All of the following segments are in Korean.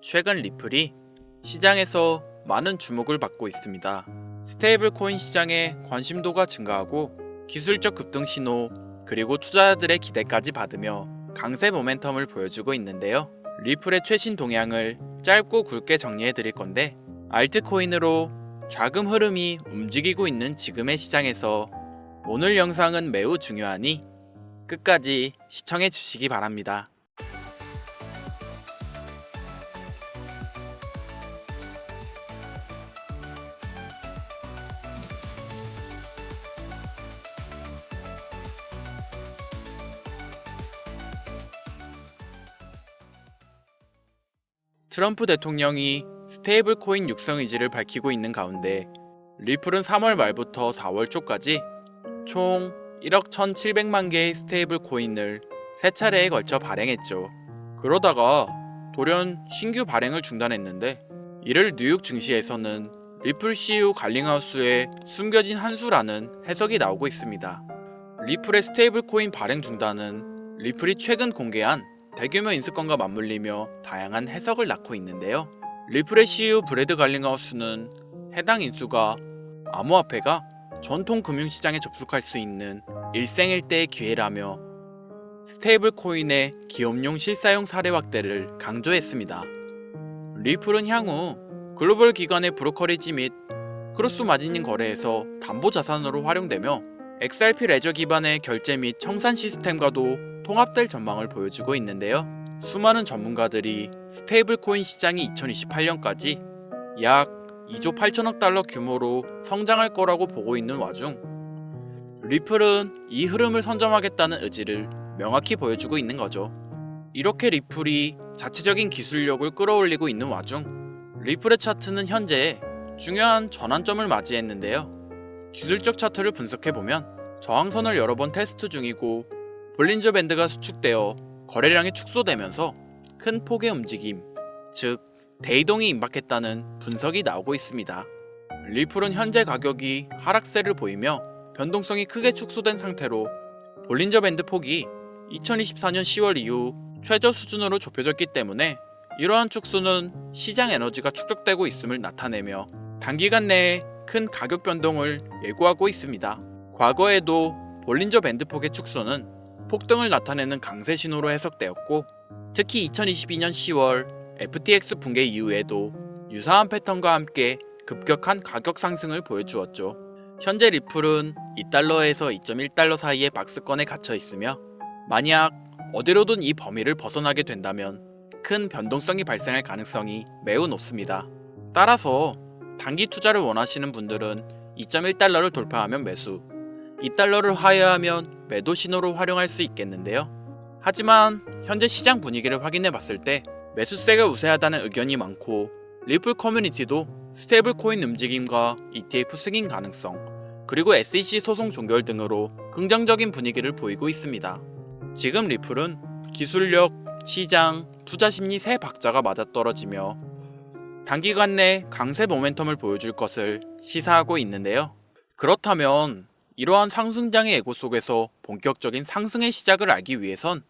최근 리플이 시장에서 많은 주목을 받고 있습니다. 스테이블 코인 시장의 관심도가 증가하고 기술적 급등 신호 그리고 투자자들의 기대까지 받으며 강세 모멘텀을 보여주고 있는데요. 리플의 최신 동향을 짧고 굵게 정리해 드릴 건데 알트코인으로 자금 흐름이 움직이고 있는 지금의 시장에서 오늘 영상은 매우 중요하니 끝까지 시청해 주시기 바랍니다. 트럼프 대통령이 스테이블 코인 육성 의지를 밝히고 있는 가운데 리플은 3월 말부터 4월 초까지 총 1억 1,700만 개의 스테이블 코인을 세 차례에 걸쳐 발행했죠. 그러다가 돌연 신규 발행을 중단했는데 이를 뉴욕 증시에서는 리플 CU 갈링하우스의 숨겨진 한 수라는 해석이 나오고 있습니다. 리플의 스테이블 코인 발행 중단은 리플이 최근 공개한 대규모 인수권과 맞물리며 다양한 해석을 낳고 있는데요. CEO 브래드 갈링하우스는 해당 인수가 암호화폐가 전통 금융시장에 접속할 수 있는 일생일대의 기회라며 스테이블 코인의 기업용 실사용 사례 확대를 강조했습니다. 리플은 향후 글로벌 기관의 브로커리지 및 크로스 마진인 거래에서 담보 자산으로 활용되며 XRP 레저 기반의 결제 및 청산 시스템과도 통합될 전망을 보여주고 있는데요. 수많은 전문가들이 스테이블 코인 시장이 2028년까지 약 2조 8천억 달러 규모로 성장할 거라고 보고 있는 와중 리플은 이 흐름을 선점하겠다는 의지를 명확히 보여주고 있는 거죠. 이렇게 리플이 자체적인 기술력을 끌어올리고 있는 와중 리플의 차트는 현재 중요한 전환점을 맞이했는데요. 기술적 차트를 분석해 보면 저항선을 여러 번 테스트 중이고 볼린저 밴드가 수축되어 거래량이 축소되면서 큰 폭의 움직임, 즉 대이동이 임박했다는 분석이 나오고 있습니다. 리플은 현재 가격이 하락세를 보이며 변동성이 크게 축소된 상태로 볼린저 밴드 폭이 2024년 10월 이후 최저 수준으로 좁혀졌기 때문에 이러한 축소는 시장 에너지가 축적되고 있음을 나타내며 단기간 내에 큰 가격 변동을 예고하고 있습니다. 과거에도 볼린저 밴드 폭의 축소는 폭등을 나타내는 강세 신호로 해석되었고 특히 2022년 10월 FTX 붕괴 이후에도 유사한 패턴과 함께 급격한 가격 상승을 보여주었죠. 현재 리플은 2달러에서 2.1달러 사이의 박스권에 갇혀 있으며 만약 어디로든 이 범위를 벗어나게 된다면 큰 변동성이 발생할 가능성이 매우 높습니다. 따라서 단기 투자를 원하시는 분들은 2.1달러를 돌파하면 매수, 2달러를 하회하면 매도 신호로 활용할 수 있겠는데요. 하지만 현재 시장 분위기를 확인해 봤을 때 매수세가 우세하다는 의견이 많고 리플 커뮤니티도 스테이블 코인 움직임과 ETF 승인 가능성 그리고 SEC 소송 종결 등으로 긍정적인 분위기를 보이고 있습니다. 지금 리플은 기술력, 시장, 투자 심리 세 박자가 맞아떨어지며 단기간 내 강세 모멘텀을 보여줄 것을 시사하고 있는데요. 그렇다면 이러한 상승장의 애고 속에서 본격적인 상승의 시작을 알기 위해선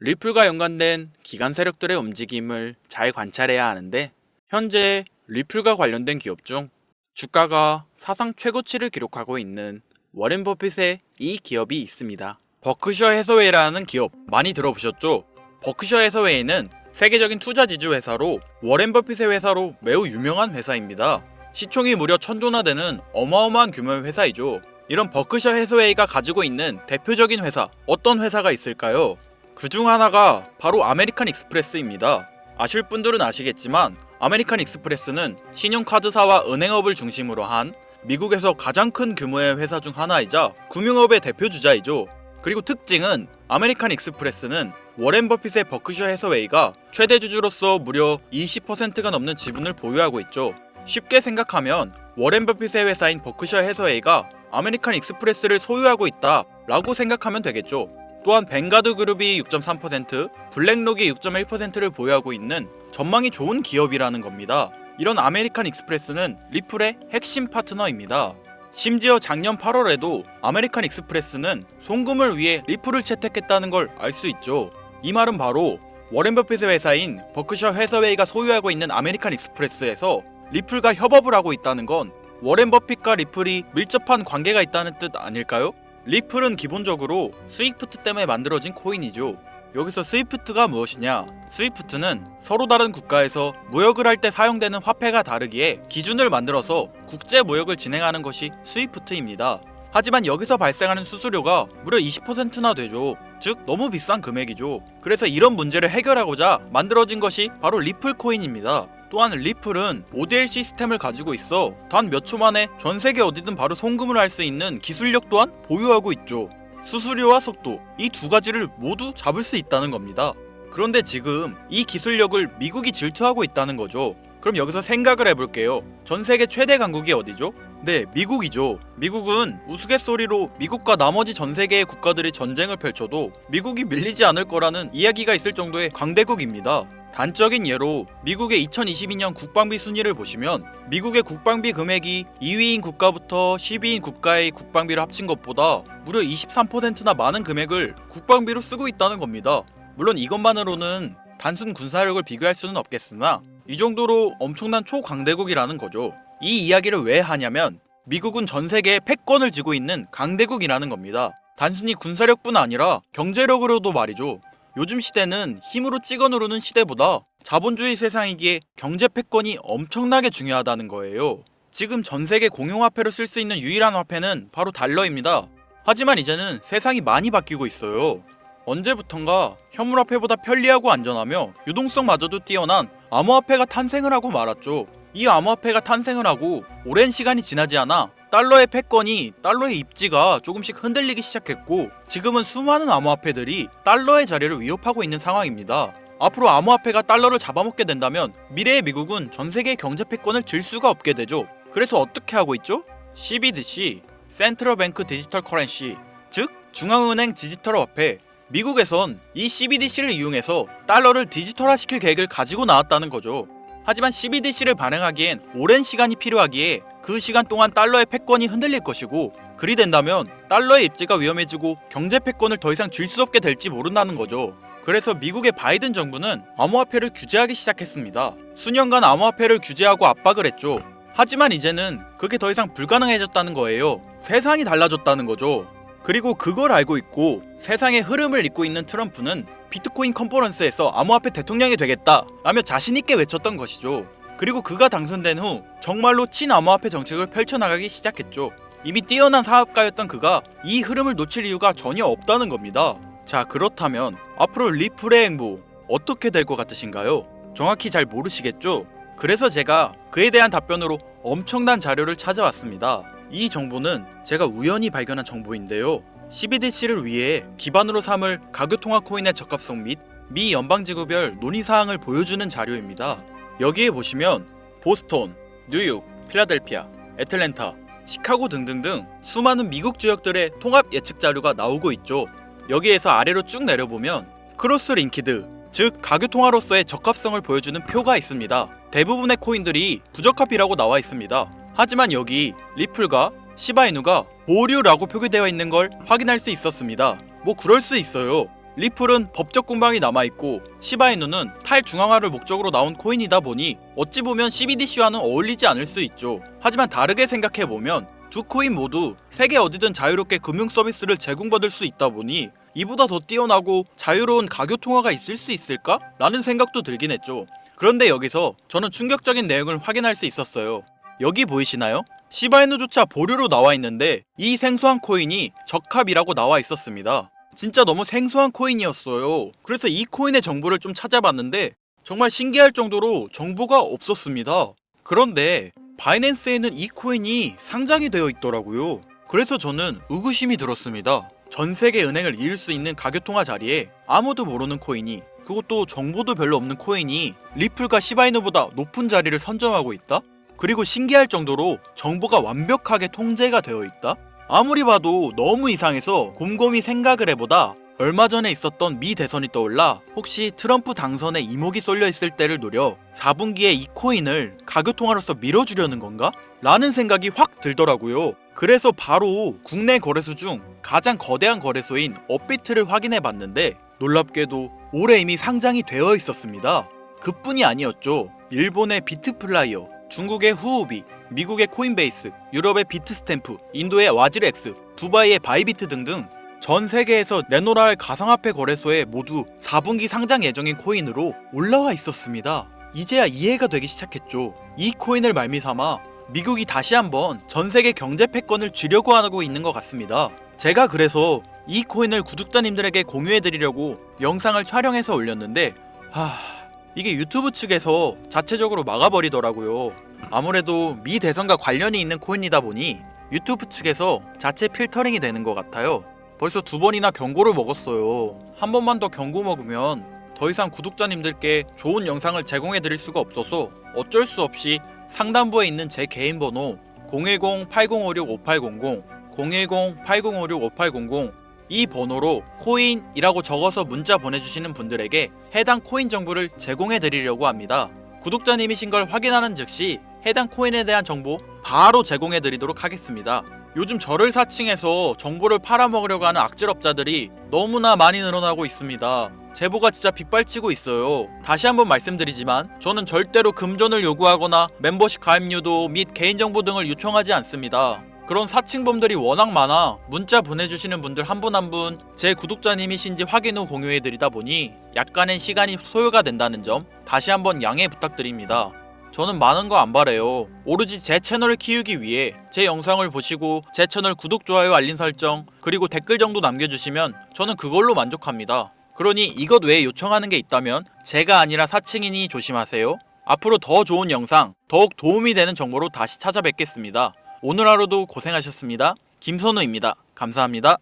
리플과 연관된 기관 세력들의 움직임을 잘 관찰해야 하는데 현재 리플과 관련된 기업 중 주가가 사상 최고치를 기록하고 있는 워렌 버핏의 이 기업이 있습니다. 버크셔 해서웨이라는 기업 많이 들어보셨죠? 버크셔 해서웨이는 세계적인 투자 지주 회사로 워렌 버핏의 회사로 매우 유명한 회사입니다. 시총이 무려 천조나 되는 어마어마한 규모의 회사이죠. 이런 버크셔 해서웨이가 가지고 있는 대표적인 회사 어떤 회사가 있을까요? 그 중 하나가 바로 아메리칸 익스프레스입니다. 아실 분들은 아시겠지만 아메리칸 익스프레스는 신용카드사와 은행업을 중심으로 한 미국에서 가장 큰 규모의 회사 중 하나이자 금융업의 대표 주자이죠. 그리고 특징은 아메리칸 익스프레스는 워렌 버핏의 버크셔 해서웨이가 최대 주주로서 무려 20%가 넘는 지분을 보유하고 있죠. 쉽게 생각하면 워렌 버핏의 회사인 버크셔 해서웨이가 아메리칸 익스프레스를 소유하고 있다 라고 생각하면 되겠죠. 또한 뱅가드 그룹이 6.3%, 블랙록이 6.1%를 보유하고 있는 전망이 좋은 기업이라는 겁니다. 이런 아메리칸 익스프레스는 리플의 핵심 파트너입니다. 심지어 작년 8월에도 아메리칸 익스프레스는 송금을 위해 리플을 채택했다는 걸 알 수 있죠. 이 말은 바로 워렌 버핏의 회사인 버크셔 해서웨이가 소유하고 있는 아메리칸 익스프레스에서 리플과 협업을 하고 있다는 건 워렌 버핏과 리플이 밀접한 관계가 있다는 뜻 아닐까요? 리플은 기본적으로 스위프트 때문에 만들어진 코인이죠. 여기서 스위프트가 무엇이냐? 스위프트는 서로 다른 국가에서 무역을 할 때 사용되는 화폐가 다르기에 기준을 만들어서 국제 무역을 진행하는 것이 스위프트입니다. 하지만 여기서 발생하는 수수료가 무려 20%나 되죠. 즉 너무 비싼 금액이죠. 그래서 이런 문제를 해결하고자 만들어진 것이 바로 리플 코인입니다. 또한 리플은 ODL 시스템을 가지고 있어 단 몇 초 만에 전 세계 어디든 바로 송금을 할 수 있는 기술력 또한 보유하고 있죠. 수수료와 속도 이 두 가지를 모두 잡을 수 있다는 겁니다. 그런데 지금 이 기술력을 미국이 질투하고 있다는 거죠. 그럼 여기서 생각을 해볼게요. 전 세계 최대 강국이 어디죠? 네, 미국이죠. 미국은 우스갯소리로 미국과 나머지 전 세계의 국가들이 전쟁을 펼쳐도 미국이 밀리지 않을 거라는 이야기가 있을 정도의 강대국입니다. 단적인 예로 미국의 2022년 국방비 순위를 보시면 미국의 국방비 금액이 2위인 국가부터 10위인 국가의 국방비를 합친 것보다 무려 23%나 많은 금액을 국방비로 쓰고 있다는 겁니다. 물론 이것만으로는 단순 군사력을 비교할 수는 없겠으나 이 정도로 엄청난 초강대국이라는 거죠. 이 이야기를 왜 하냐면 미국은 전 세계에 패권을 쥐고 있는 강대국이라는 겁니다. 단순히 군사력뿐 아니라 경제력으로도 말이죠. 요즘 시대는 힘으로 찍어 누르는 시대보다 자본주의 세상이기에 경제 패권이 엄청나게 중요하다는 거예요. 지금 전 세계 공용화폐로 쓸 수 있는 유일한 화폐는 바로 달러입니다. 하지만 이제는 세상이 많이 바뀌고 있어요. 언제부턴가 현물화폐보다 편리하고 안전하며 유동성마저도 뛰어난 암호화폐가 탄생을 하고 말았죠. 이 암호화폐가 탄생을 하고 오랜 시간이 지나지 않아 달러의 패권이 달러의 입지가 조금씩 흔들리기 시작했고 지금은 수많은 암호화폐들이 달러의 자리를 위협하고 있는 상황입니다. 앞으로 암호화폐가 달러를 잡아먹게 된다면 미래의 미국은 전 세계의 경제 패권을 질 수가 없게 되죠. 그래서 어떻게 하고 있죠? CBDC, 센트럴 뱅크 디지털 커런시, 즉 중앙은행 디지털 화폐. 미국에선 이 CBDC를 이용해서 달러를 디지털화시킬 계획을 가지고 나왔다는 거죠. 하지만 CBDC를 발행하기엔 오랜 시간이 필요하기에 그 시간 동안 달러의 패권이 흔들릴 것이고 그리 된다면 달러의 입지가 위험해지고 경제 패권을 더 이상 쥘수 없게 될지 모른다는 거죠. 그래서 미국의 바이든 정부는 암호화폐를 규제하기 시작했습니다. 수년간 암호화폐를 규제하고 압박을 했죠. 하지만 이제는 그게 더 이상 불가능해졌다는 거예요. 세상이 달라졌다는 거죠. 그리고 그걸 알고 있고 세상의 흐름을 잇고 있는 트럼프는 비트코인 컨퍼런스에서 암호화폐 대통령이 되겠다 라며 자신있게 외쳤던 것이죠. 그리고 그가 당선된 후 정말로 친암호화폐 정책을 펼쳐나가기 시작했죠. 이미 뛰어난 사업가였던 그가 이 흐름을 놓칠 이유가 전혀 없다는 겁니다. 자, 그렇다면 앞으로 리플의 행보 어떻게 될 것 같으신가요? 정확히 잘 모르시겠죠? 그래서 제가 그에 대한 답변으로 엄청난 자료를 찾아왔습니다. 이 정보는 제가 우연히 발견한 정보인데요. CBDC를 위해 기반으로 삼을 가교통화 코인의 적합성 및 미 연방지구별 논의사항을 보여주는 자료입니다. 여기에 보시면 보스톤, 뉴욕, 필라델피아, 애틀랜타, 시카고 등등등 수많은 미국 지역들의 통합 예측 자료가 나오고 있죠. 여기에서 아래로 쭉 내려보면 크로스 링키드, 즉 가교통화로서의 적합성을 보여주는 표가 있습니다. 대부분의 코인들이 부적합이라고 나와 있습니다. 하지만 여기 리플과 시바이누가 보류라고 표기되어 있는 걸 확인할 수 있었습니다. 뭐 그럴 수 있어요. 리플은 법적 공방이 남아있고 시바이누는 탈중앙화를 목적으로 나온 코인이다 보니 어찌 보면 CBDC와는 어울리지 않을 수 있죠. 하지만 다르게 생각해보면 두 코인 모두 세계 어디든 자유롭게 금융 서비스를 제공받을 수 있다 보니 이보다 더 뛰어나고 자유로운 가교 통화가 있을 수 있을까? 라는 생각도 들긴 했죠. 그런데 여기서 저는 충격적인 내용을 확인할 수 있었어요. 여기 보이시나요? 시바이누조차 보류로 나와 있는데 이 생소한 코인이 적합이라고 나와 있었습니다. 진짜 너무 생소한 코인이었어요. 그래서 이 코인의 정보를 좀 찾아봤는데 정말 신기할 정도로 정보가 없었습니다. 그런데 바이낸스에는 이 코인이 상장이 되어 있더라고요. 그래서 저는 의구심이 들었습니다. 전 세계 은행을 이을 수 있는 가교통화 자리에 아무도 모르는 코인이 그것도 정보도 별로 없는 코인이 리플과 시바이누보다 높은 자리를 선점하고 있다? 그리고 신기할 정도로 정보가 완벽하게 통제가 되어 있다? 아무리 봐도 너무 이상해서 곰곰이 생각을 해보다 얼마 전에 있었던 미 대선이 떠올라 혹시 트럼프 당선에 이목이 쏠려 있을 때를 노려 4분기에 이 코인을 가교통화로서 밀어주려는 건가? 라는 생각이 확 들더라고요. 그래서 바로 국내 거래소 중 가장 거대한 거래소인 업비트를 확인해 봤는데 놀랍게도 올해 이미 상장이 되어 있었습니다. 그뿐이 아니었죠. 일본의 비트플라이어, 중국의 후오비, 미국의 코인베이스, 유럽의 비트스탬프, 인도의 와즈렉스, 두바이의 바이비트 등등 전 세계에서 내노라할 가상화폐 거래소에 모두 4분기 상장 예정인 코인으로 올라와 있었습니다. 이제야 이해가 되기 시작했죠. 이 코인을 말미삼아 미국이 다시 한번 전 세계 경제 패권을 쥐려고 하고 있는 것 같습니다. 제가 그래서 이 코인을 구독자님들에게 공유해 드리려고 영상을 촬영해서 올렸는데 하... 이게 유튜브 측에서 자체적으로 막아버리더라고요. 아무래도 미 대선과 관련이 있는 코인이다 보니 유튜브 측에서 자체 필터링이 되는 것 같아요. 벌써 두 번이나 경고를 먹었어요. 한 번만 더 경고 먹으면 더 이상 구독자님들께 좋은 영상을 제공해 드릴 수가 없어서 어쩔 수 없이 상단부에 있는 제 개인 번호 010-8056-5800, 010-8056-5800 이 번호로 코인이라고 적어서 문자 보내주시는 분들에게 해당 코인 정보를 제공해 드리려고 합니다. 구독자님이신 걸 확인하는 즉시 해당 코인에 대한 정보 바로 제공해 드리도록 하겠습니다. 요즘 저를 사칭해서 정보를 팔아먹으려고 하는 악질업자들이 너무나 많이 늘어나고 있습니다. 제보가 진짜 빗발치고 있어요. 다시 한번 말씀드리지만 저는 절대로 금전을 요구하거나 멤버십 가입료도 및 개인정보 등을 요청하지 않습니다. 그런 사칭범들이 워낙 많아 문자 보내주시는 분들 한 분 한 분 제 구독자님이신지 확인 후 공유해드리다 보니 약간의 시간이 소요가 된다는 점 다시 한번 양해 부탁드립니다. 저는 많은 거 안 바래요. 오로지 제 채널을 키우기 위해 제 영상을 보시고 제 채널 구독, 좋아요, 알림 설정 그리고 댓글 정도 남겨주시면 저는 그걸로 만족합니다. 그러니 이것 외에 요청하는 게 있다면 제가 아니라 사칭이니 조심하세요. 앞으로 더 좋은 영상, 더욱 도움이 되는 정보로 다시 찾아뵙겠습니다. 오늘 하루도 고생하셨습니다. 김선우입니다. 감사합니다.